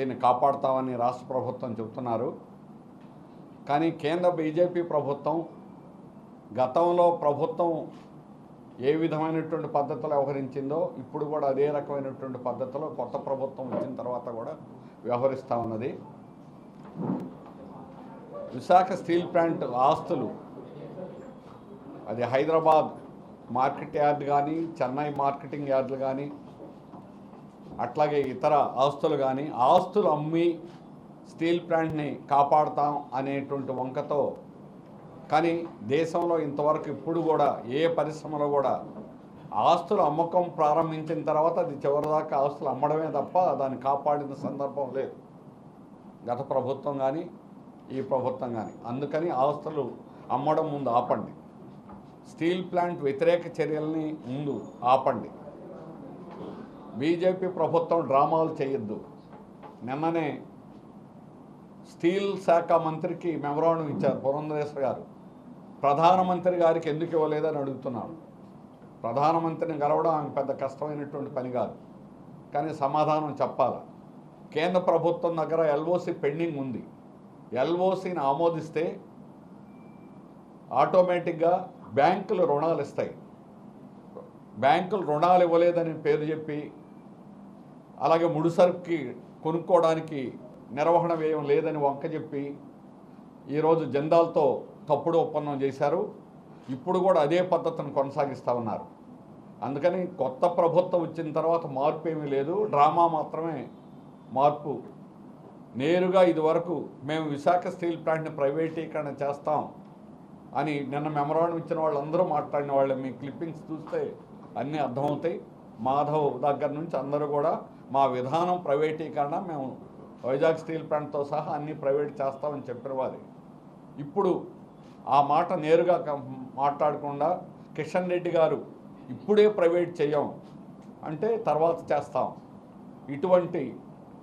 దీన్ని కాపాడుతామని రాష్ట్ర ప్రభుత్వం చెబుతున్నారు. కానీ కేంద్ర బీజేపీ ప్రభుత్వం గతంలో ప్రభుత్వం ఏ విధమైనటువంటి పద్ధతిలో వ్యవహరించిందో ఇప్పుడు కూడా అదే రకమైనటువంటి పద్ధతిలో కొత్త ప్రభుత్వం వచ్చిన తర్వాత కూడా వ్యవహరిస్తూ ఉన్నది. విశాఖ స్టీల్ ప్లాంట్ ఆస్తులు అది హైదరాబాద్ మార్కెట్ యార్డ్ కానీ చెన్నై మార్కెటింగ్ యార్డ్లు కానీ అట్లాగే ఇతర ఆస్తులు కానీ ఆస్తులు అమ్మి స్టీల్ ప్లాంట్ని కాపాడుతాం అనేటువంటి వంకతో. కానీ దేశంలో ఇంతవరకు ఇప్పుడు కూడా ఏ పరిశ్రమలో కూడా ఆస్తులు అమ్మకం ప్రారంభించిన తర్వాత అది చివరిదాకా ఆస్తులు అమ్మడమే తప్ప దాన్ని కాపాడిన సందర్భం లేదు. గత ప్రభుత్వం కానీ ఈ ప్రభుత్వం కానీ అందుకని ఆస్తులు అమ్మడం ముందు ఆపండి. స్టీల్ ప్లాంట్ వ్యతిరేక చర్యల్ని ముందు ఆపండి. బీజేపీ ప్రభుత్వం డ్రామాలు చేయొద్దు. నిన్ననే స్టీల్ శాఖ మంత్రికి మెమరాండం ఇచ్చారు పురంధరేశ్వర గారు. ప్రధానమంత్రి గారికి ఎందుకు ఇవ్వలేదని అడుగుతున్నాను ప్రధానమంత్రిని గెలవడం ఆమె పెద్ద కష్టమైనటువంటి పని కాదు. కానీ సమాధానం చెప్పాలి. కేంద్ర ప్రభుత్వం దగ్గర ఎల్ఓసి పెండింగ్ ఉంది. ఎల్ఓసిని ఆమోదిస్తే ఆటోమేటిక్గా బ్యాంకులు రుణాలు ఇస్తాయి. బ్యాంకులు రుణాలు ఇవ్వలేదని పేరు చెప్పి అలాగే ముడిసరుకి కొనుక్కోవడానికి నిర్వహణ వ్యయం లేదని వంక చెప్పి ఈరోజు జెండాలతో తప్పుడు ఒప్పందం చేశారు. ఇప్పుడు కూడా అదే పద్ధతిని కొనసాగిస్తూ ఉన్నారు. అందుకని కొత్త ప్రభుత్వం వచ్చిన తర్వాత మార్పు ఏమీ లేదు. డ్రామా మాత్రమే మార్పు. నేరుగా ఇదివరకు మేము విశాఖ స్టీల్ ప్లాంట్ని ప్రైవేటీకరణ చేస్తాం అని నిన్న మెమరాండం ఇచ్చిన వాళ్ళందరూ మాట్లాడిన వాళ్ళు మీ క్లిప్పింగ్స్ చూస్తే అన్నీ అర్థమవుతాయి. మాధవ్ దగ్గర నుంచి అందరూ కూడా మా విధానం ప్రైవేటీకరణ మేము వైజాగ్ స్టీల్ ప్లాంట్తో సహా అన్నీ ప్రైవేట్ చేస్తామని చెప్పిన వారి ఇప్పుడు ఆ మాట నేరుగా మాట్లాడకుండా కిషన్ రెడ్డి గారు ఇప్పుడే ప్రైవేట్ చేయం అంటే తర్వాత చేస్తాం. ఇటువంటి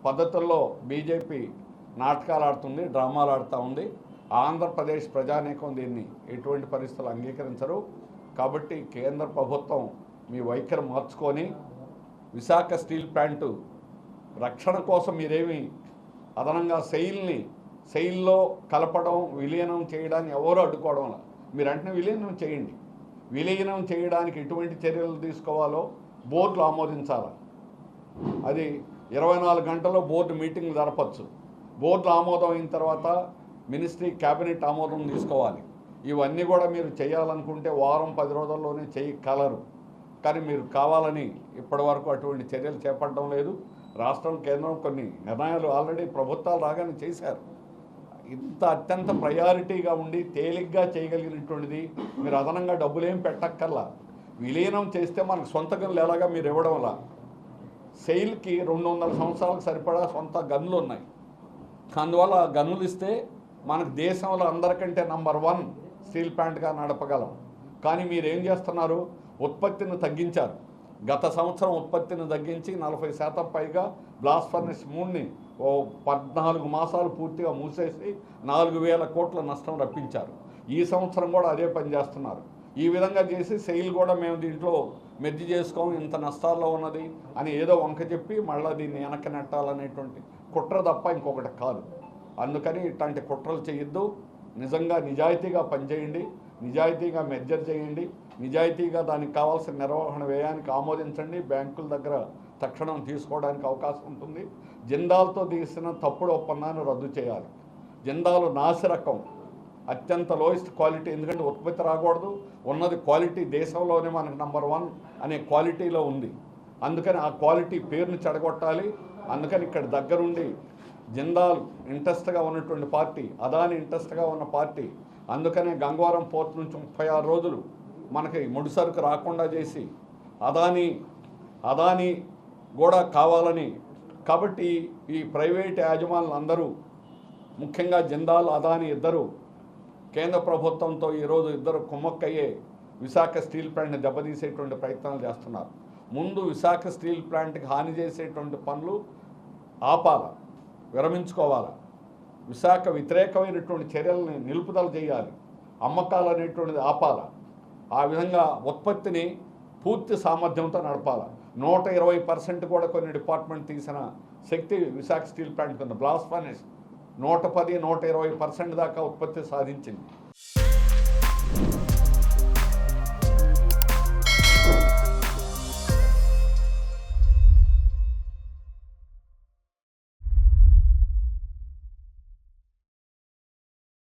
పద్ధతుల్లో బీజేపీ నాటకాలు ఆడుతుంది డ్రామాలు ఆడుతూ ఉంది. ఆంధ్రప్రదేశ్ ప్రజానీకం దీన్ని ఎటువంటి పరిస్థితులు అంగీకరించరు. కాబట్టి కేంద్ర ప్రభుత్వం మీ వైఖరి మార్చుకొని విశాఖ స్టీల్ ప్లాంటు రక్షణ కోసం మీరేమి అదనంగా సెయిల్ని సెయిల్లో కలపడం విలీనం చేయడాన్ని ఎవరు అడ్డుకోవడం మీరు వెంటనే విలీనం చేయండి. విలీనం చేయడానికి ఎటువంటి చర్యలు తీసుకోవాలో బోర్డులు ఆమోదించాలి. అది ఇరవై నాలుగు గంటల్లో బోర్డు మీటింగ్లు జరపచ్చు. బోర్డులు ఆమోదం అయిన తర్వాత మినిస్ట్రీ క్యాబినెట్ ఆమోదం తీసుకోవాలి. ఇవన్నీ కూడా మీరు చేయాలనుకుంటే వారం పది రోజుల్లోనే చేయగలరు. కానీ మీరు కావాలని ఇప్పటివరకు అటువంటి చర్యలు చేపట్టడం లేదు. రాష్ట్రం కేంద్రం కొన్ని నిర్ణయాలు ఆల్రెడీ ప్రభుత్వాలు రాగానే చేశారు. ఇంత అత్యంత ప్రయారిటీగా ఉండి తేలిగ్గా చేయగలిగినటువంటిది మీరు అదనంగా డబ్బులేం పెట్టక్కర్లా. విలీనం చేస్తే మనకు సొంత గనులు ఎలాగా మీరు ఇవ్వడం వల్ల? సెయిల్కి రెండు వందల సంవత్సరాలకు సరిపడా సొంత గనులు ఉన్నాయి. అందువల్ల ఆ ఇస్తే మనకు దేశంలో అందరికంటే నంబర్ వన్ స్టీల్ ప్లాంట్గా నడపగలం. కానీ మీరు ఏం చేస్తున్నారు? ఉత్పత్తిని తగ్గించారు. గత సంవత్సరం ఉత్పత్తిని తగ్గించి నలభై శాతం పైగా బ్లాస్ట్ ఫర్నెస్ మూడ్ని ఓ పద్నాలుగు మాసాలు పూర్తిగా మూసేసి నాలుగు వేల కోట్ల నష్టం రప్పించారు. ఈ సంవత్సరం కూడా అదే పని చేస్తున్నారు. ఈ విధంగా చేసి సెయిల్ కూడా మేము దీంట్లో మెద్ది చేసుకోము ఇంత నష్టాల్లో ఉన్నది అని ఏదో వంక చెప్పి మళ్ళీ దీన్ని వెనక్కి నెట్టాలనేటువంటి కుట్ర తప్ప ఇంకొకటి కాదు. అందుకని ఇట్లాంటి కుట్రలు చేయొద్దు. నిజంగా నిజాయితీగా పనిచేయండి. నిజాయితీగా మెర్జర్ చేయండి. నిజాయితీగా దానికి కావాల్సిన నిర్వహణ వ్యయానికి ఆమోదించండి. బ్యాంకుల దగ్గర తక్షణం తీసుకోవడానికి అవకాశం ఉంటుంది. జిందాల్తో తీసిన తప్పుడు ఒప్పందాన్ని రద్దు చేయాలి. జిందాలు నాసిరకం. అత్యంత లోయెస్ట్ క్వాలిటీ ఎందుకంటే ఉత్పత్తి రాకూడదు. ఉన్నది క్వాలిటీ దేశంలోనే మనకు నంబర్ వన్ అనే క్వాలిటీలో ఉంది. అందుకని ఆ క్వాలిటీ పేరుని చెడగొట్టాలి. అందుకని ఇక్కడ దగ్గరుండి జిందాల్ ఇంట్రెస్ట్గా ఉన్నటువంటి పార్టీ అదాని ఇంట్రెస్ట్గా ఉన్న పార్టీ. అందుకనే గంగవరం పోర్ట్ నుంచి ముప్పై ఆరు రోజులు మనకి ముడిసరుకు రాకుండా చేసి అదాని అదాని కూడా కావాలని కాబట్టి ఈ ప్రైవేట్ యాజమానులు అందరూ ముఖ్యంగా జిందాల్ అదాని ఇద్దరు కేంద్ర ప్రభుత్వంతో ఈరోజు ఇద్దరు కుమ్మక్కయ్యే విశాఖ స్టీల్ ప్లాంట్ని దెబ్బతీసేటువంటి ప్రయత్నాలు చేస్తున్నారు. ముందు విశాఖ స్టీల్ ప్లాంట్కి హాని చేసేటువంటి పనులు ఆపాల. విరమించుకోవాలి. విశాఖ వ్యతిరేకమైనటువంటి చర్యలని నిలుపుదల చేయాలి. అమ్మకాలు అనేటువంటిది ఆపాల. ఆ విధంగా ఉత్పత్తిని పూర్తి సామర్థ్యంతో నడపాలి. నూట ఇరవై పర్సెంట్ కూడా కొన్ని డిపార్ట్మెంట్ తీసిన శక్తి విశాఖ స్టీల్ ప్లాంట్ కింద బ్లాస్ట్ ఫర్నేస్ నూట పది నూట ఇరవై పర్సెంట్ దాకా ఉత్పత్తి సాధించింది.